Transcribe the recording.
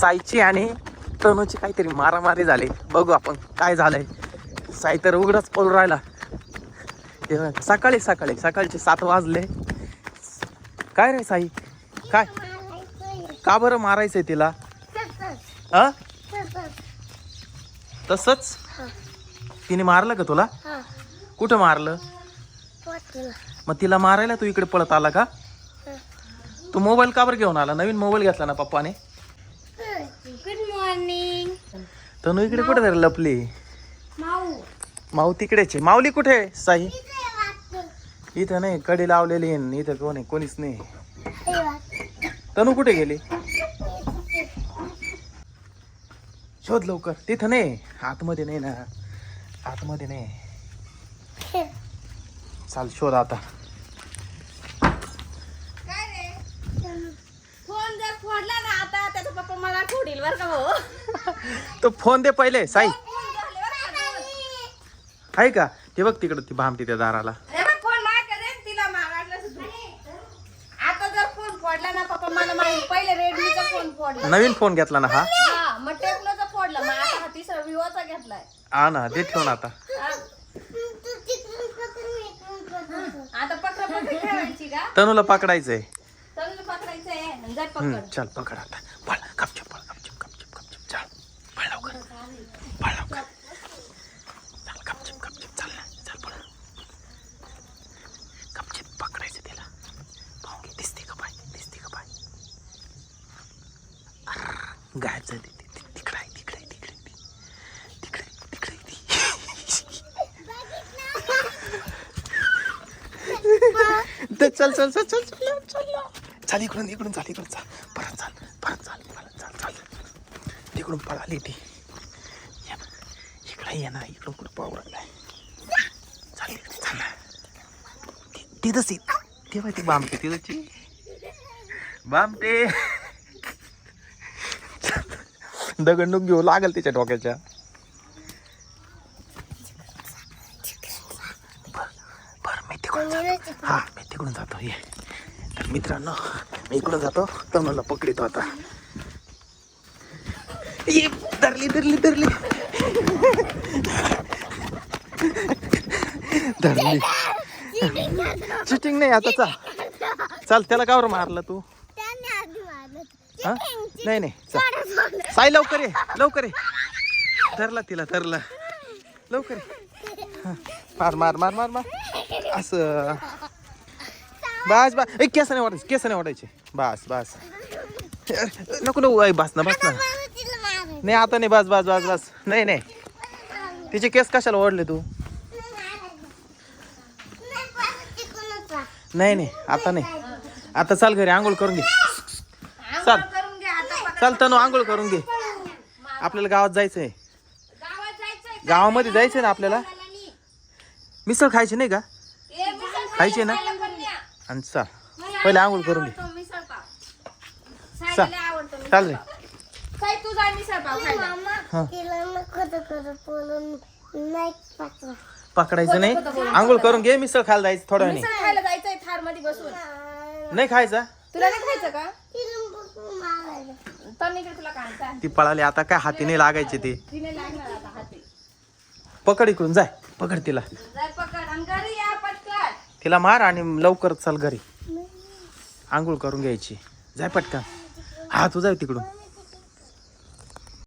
साईची आणि तनूची काहीतरी मारामारी झाली. बघू आपण काय झालंय. साई तर उघडच पळून राहिला. सकाळी सकाळी सकाळचे सात वाजले. काय रे साई? काय? का बरं मारायचंय तिला? हा? तसंच? तिने मारलं का तुला? कुठं मारलं? मग तिला मारायला तू इकडे पळत आला का? तू मोबाईल का बरं घेऊन आला? नवीन मोबाईल घेतला ना पप्पाने? गुड मॉर्निंग तनू इकडे कुठे तरी लपली? माऊ. माऊ तिकडेच आहे. माऊली कुठे आहे साई? इथं नाही कडी लावलेली आहे. इथं कोण आहे? कोणीच नाही. तनू कुठे गेली? शोध लवकर. तिथं नाही. आतमध्ये नाही ना. आतमध्ये नाही. चाल शोध आता काय रे फोन जर फोडला ना आता त्याचा पप्पा मला फोडील बर का भाऊ? तो फोन दे पहिले साई. आहे का? ते बघ तिकडं ती भामटी त्या दाराला. अरे बा, फोन माझ्याकडे आहे, तिला मागायला सुद्धा. आता जर फोन फोडला ना पप्पा मला माहिती पहिले रेडमीचा फोन फोडला. नवीन फोन घेतला ना हा? हा मग टेक्नोचा फोडला मग आता हा तिसरा विवोचा घेतलाय. हा ना ते आता. आता पकडा पकडी खेळायची का? तनूला पकडायचंय. तनुला चल पकड आता पळ गपचूप पळ गपचूप गपचूप गपचूप चल पळ लवकर पळ लवकर चल गपचूप गपचूप चल ना चल पळ गपचूप पकडायचं त्याला पाहू घे दिसते का बाय दिसते का बाय अर्र, गायब झाली तिकडं आहे तिकडे तिकडे. तिकडे तिकडे ती. चल चल चल चल चल चल चाल. इकडून इकडून चाल इकडून चाल. परत चाल परत चाल परत चाल चाल. तिकडून पळाली ती. इकडे ये ना इकडून कुठं पाहू राहिलाय चाल इकडे चाल तिथंच ती तेव्हा ती बामटे तिथंची बामटे दगडणूक घेऊ लागल तिच्या डोक्याच्या. बर मी तिकडून जातो. हा मी तिकडून जातो. ये. तर मित्रांनो मी इकडून जातो. तर मला पकडितो आता. ये, धरली धरली धरली. धरली. चिटिंग नाही आता. चाल त्याला कावर मारलं तू. हा? नाही नाही. चाल साई लवकर ये लवकर ये. धरला तिला धरला. लवकर ये. हा, मार मार मार मार मार. असं. बस बस. ए केस नाही वाटायचे केस नाही वाटायचे बस बस. नको नको ऐ, बस ना बस ना. नाही आता नाही बस बस बस बस. नाही नाही. तिचे केस कशाला ओढले तू? नाही नाही. आता नाही. आता चाल घरी आंघोळ करून घे. चाल. चाल तनु आंघोळ करून घे. आपल्याला गावात जायचंय. गावात जायचंय गावामध्ये जायचंय ना आपल्याला. मिसळ खायची नाही का? ए, मिसळ खायची ना. आणि चाल. पहिले आंघोळ करून घे. आवडतो मिसळ पाव. चा. साईला लय आवडतो मिसळ चाल रे. पकडायचं नाही. आंघोळ करून घे मिसळ खायला जायचं थोड्या वेळाने. मिसळ खायला जायचंय थारमध्ये बसून. नाही खायचा. तुला नाही खायचं का तिला बघून मारायला तर इकडे तुला खायचा ती पळाली. आता काय हाती नाही लागायचे ते. पकड इकडून जाय. पकड तिला. तिला मार आणि लवकर चाल घरी. आंघोळ करून घ्यायची. जाय पटकन. हा तू जाय तिकडून.